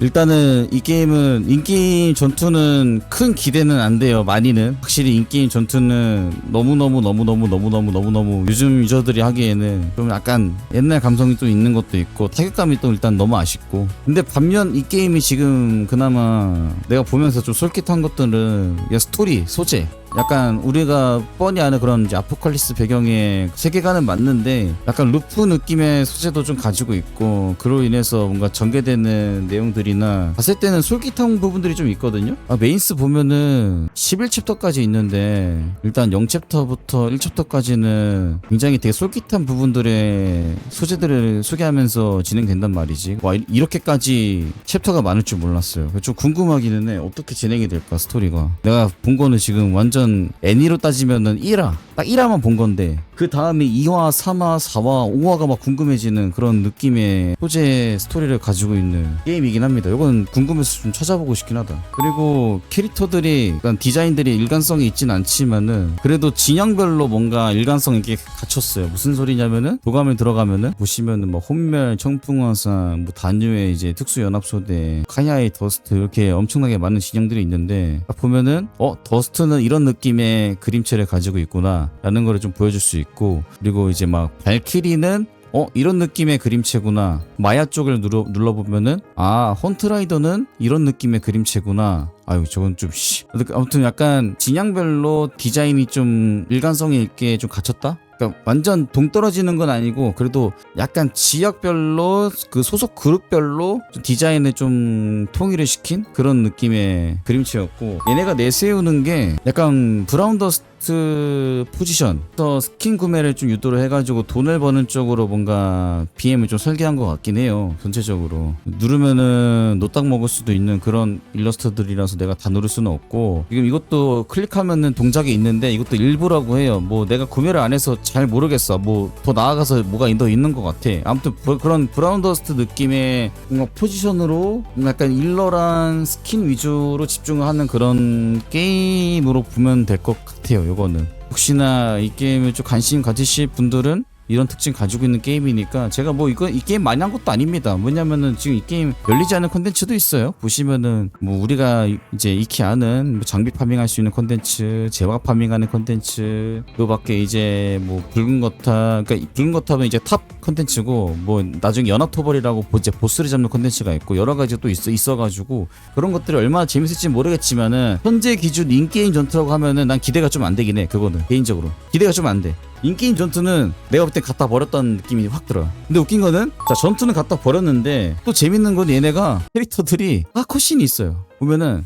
일단은 이 게임은 인게임 전투는 큰 기대는 안 돼요. 많이는 확실히 인게임 전투는 너무 너무 너무 너무 너무 너무 너무 너무 요즘 유저들이 하기에는 좀 약간 옛날 감성이 또 있는 것도 있고 타격감이 또 일단 너무 아쉽고. 근데 반면 이 게임이 지금 그나마 내가 보면서 좀 솔깃한 것들은 야 스토리 소재 약간 우리가 뻔히 아는 그런 이제 아포칼리스 배경의 세계관은 맞는데 약간 루프 느낌의 소재도 좀 가지고 있고 그로 인해서 뭔가 전개되는 내용들이나 봤을 때는 솔깃한 부분들이 좀 있거든요. 아, 메인스 보면은 11챕터까지 있는데 일단 0챕터부터 1챕터까지는 굉장히 되게 솔깃한 부분들의 소재들을 소개하면서 진행된단 말이지. 와 이- 이렇게까지 챕터가 많을 줄 몰랐어요. 좀 궁금하기는 해. 어떻게 진행이 될까 스토리가. 내가 본 거는 지금 완전 애니로 따지면은 1화 딱 1화만 본 건데 그 다음에 2화, 3화, 4화, 5화가 막 궁금해지는 그런 느낌의 소재 스토리를 가지고 있는 게임이긴 합니다. 이건 궁금해서 좀 찾아보고 싶긴 하다. 그리고 캐릭터들이 약간 디자인들이 일관성이 있진 않지만은 그래도 진영별로 뭔가 일관성 있게 갖췄어요. 무슨 소리냐면은 도감을 들어가면은 보시면은 뭐 혼멸, 청풍화산, 뭐 단유의 이제 특수연합소대, 카야의 더스트 이렇게 엄청나게 많은 진영들이 있는데 딱 보면은 어 더스트는 이런 느낌의 그림체를 가지고 있구나라는 거를 좀 보여줄 수 있고 그리고 이제 막 발키리는 어 이런 느낌의 그림체구나. 마야 쪽을 눌러, 눌러보면은 아 헌트라이더는 이런 느낌의 그림체구나. 아유 저건 좀 씨. 아무튼 약간 진영별로 디자인이 좀 일관성이 있게 좀 갖췄다? 그러니까 완전 동떨어지는 건 아니고 그래도 약간 지역별로 그 소속 그룹별로 좀 디자인을 좀 통일을 시킨 그런 느낌의 그림체였고 얘네가 내세우는 게 약간 브라운 더스 트 포지션. 더 스킨 구매를 좀 유도를 해가지고 돈을 버는 쪽으로 뭔가 BM을 좀 설계한 것 같긴 해요 전체적으로. 누르면은 노딱 먹을 수도 있는 그런 일러스트들이라서 내가 다 누를 수는 없고 지금 이것도 클릭하면은 동작이 있는데 이것도 일부라고 해요. 뭐 내가 구매를 안 해서 잘 모르겠어. 뭐 더 나아가서 뭐가 더 있는 것 같아. 아무튼 브- 그런 브라운 더스트 느낌의 뭔가 포지션으로 약간 일러란 스킨 위주로 집중을 하는 그런 게임으로 보면 될 것 같아요 요거는. 혹시나 이 게임을 좀 관심 가지실 분들은 이런 특징 가지고 있는 게임이니까 제가 뭐 이거 이 게임 많이 한 것도 아닙니다. 뭐냐면은 지금 이 게임 열리지 않은 컨텐츠도 있어요. 보시면은 뭐 우리가 이- 이제 익히 아는 뭐 장비 파밍할 수 있는 컨텐츠, 제화 파밍하는 컨텐츠, 그 밖에 이제 뭐 붉은 거탑, 그러니까 이 붉은 거탑은 이제 탑 컨텐츠고 뭐 나중에 연합 토벌이라고 보- 이제 보스를 잡는 컨텐츠가 있고 여러 가지 또 있어 있어가지고 그런 것들이 얼마나 재밌을지 모르겠지만은 현재 기준 인게임 전투라고 하면은 난 기대가 좀 안 되긴 해 그거는 개인적으로 기대가 좀 안 돼. 인게임 전투는 내가 볼때 갖다 버렸다는 느낌이 확 들어. 근데 웃긴 거는 자 전투는 갖다 버렸는데 또 재밌는 건 얘네가 캐릭터들이 다 컷신이 있어요. 보면은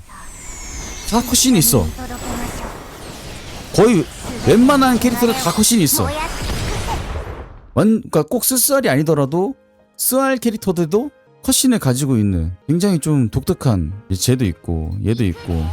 다 컷신이 있어. 거의 웬만한 캐릭터들 다 컷신이 있어. 완 그러니까 꼭 스스알이 아니더라도 스알 캐릭터들도 컷신을 가지고 있는 굉장히 좀 독특한 쟤도 있고 얘도 있고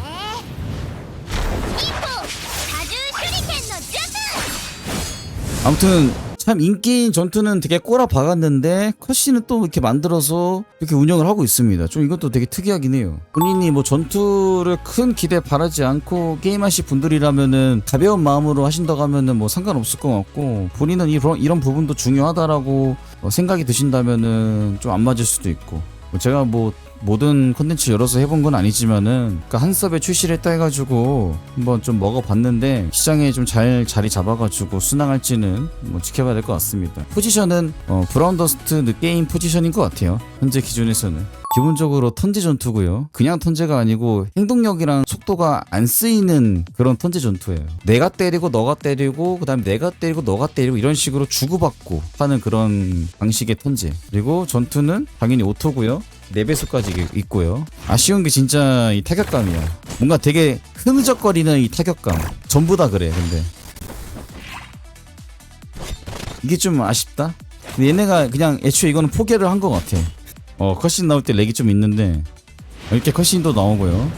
아무튼 참 인기인 전투는 되게 꼬라 박았는데 컷신은 또 이렇게 만들어서 이렇게 운영을 하고 있습니다. 좀 이것도 되게 특이하긴 해요. 본인이 뭐 전투를 큰 기대 바라지 않고 게임하실 분들이라면은 가벼운 마음으로 하신다고 하면은 뭐 상관없을 것 같고 본인은 이런 이런 부분도 중요하다라고 어, 생각이 드신다면은 좀 안 맞을 수도 있고 뭐 제가 뭐 모든 컨텐츠 열어서 해본 건 아니지만은 그한 섭에 출시를 했다 해가지고 한번 좀 먹어봤는데 시장에 좀 잘 자리 잡아가지고 순항할지는 뭐 지켜봐야 될 것 같습니다. 포지션은 어, 브라운 더스트 느 게임 포지션인 것 같아요. 현재 기준에서는. 기본적으로 턴제 전투고요. 그냥 턴제가 아니고 행동력이랑 속도가 안 쓰이는 그런 턴제 전투예요. 내가 때리고 너가 때리고 그다음에 내가 때리고 너가 때리고 이런 식으로 주고받고 하는 그런 방식의 턴제. 그리고 전투는 당연히 오토고요. 4배속까지 있고요. 아쉬운 게 진짜 이 타격감이야. 뭔가 되게 흐느적거리는 이 타격감. 전부 다 그래, 근데. 이게 좀 아쉽다? 얘네가 그냥 애초에 이거는 포기를 한 것 같아. 어, 컷신 나올 때 렉이 좀 있는데, 이렇게 컷신도 나오고요.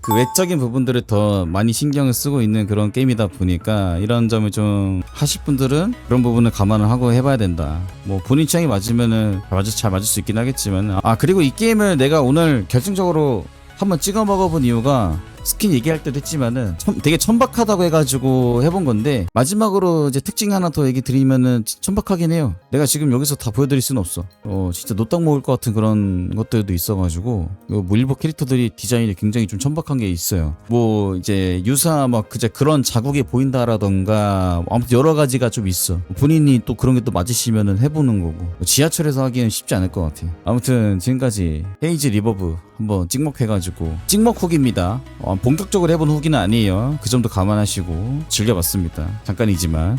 그 외적인 부분들을 더 많이 신경을 쓰고 있는 그런 게임이다 보니까 이런 점을 좀 하실 분들은 그런 부분을 감안을 하고 해봐야 된다. 뭐 본인 취향이 맞으면은 잘 맞을, 잘 맞을 수 있긴 하겠지만 아 그리고 이 게임을 내가 오늘 결정적으로 한번 찍어 먹어본 이유가 스킨 얘기할 때도 했지만은 천- 되게 천박하다고 해가지고 해본 건데 마지막으로 이제 특징 하나 더 얘기 드리면은 지- 천박하긴 해요. 내가 지금 여기서 다 보여드릴 수는 없어. 어 진짜 노딱 먹을 것 같은 그런 것들도 있어가지고 뭐 일부 캐릭터들이 디자인이 굉장히 좀 천박한 게 있어요. 뭐 이제 유사 막 그제 그런 자국이 보인다라던가 아무튼 여러 가지가 좀 있어. 본인이 또 그런 게 또 맞으시면은 해보는 거고 지하철에서 하기엔 쉽지 않을 것 같아. 아무튼 지금까지 헤이즈 리버브 한번 찍먹해가지고 찍먹 후기입니다. 어, 본격적으로 해본 후기는 아니에요. 그 점도 감안하시고 즐겨봤습니다. 잠깐이지만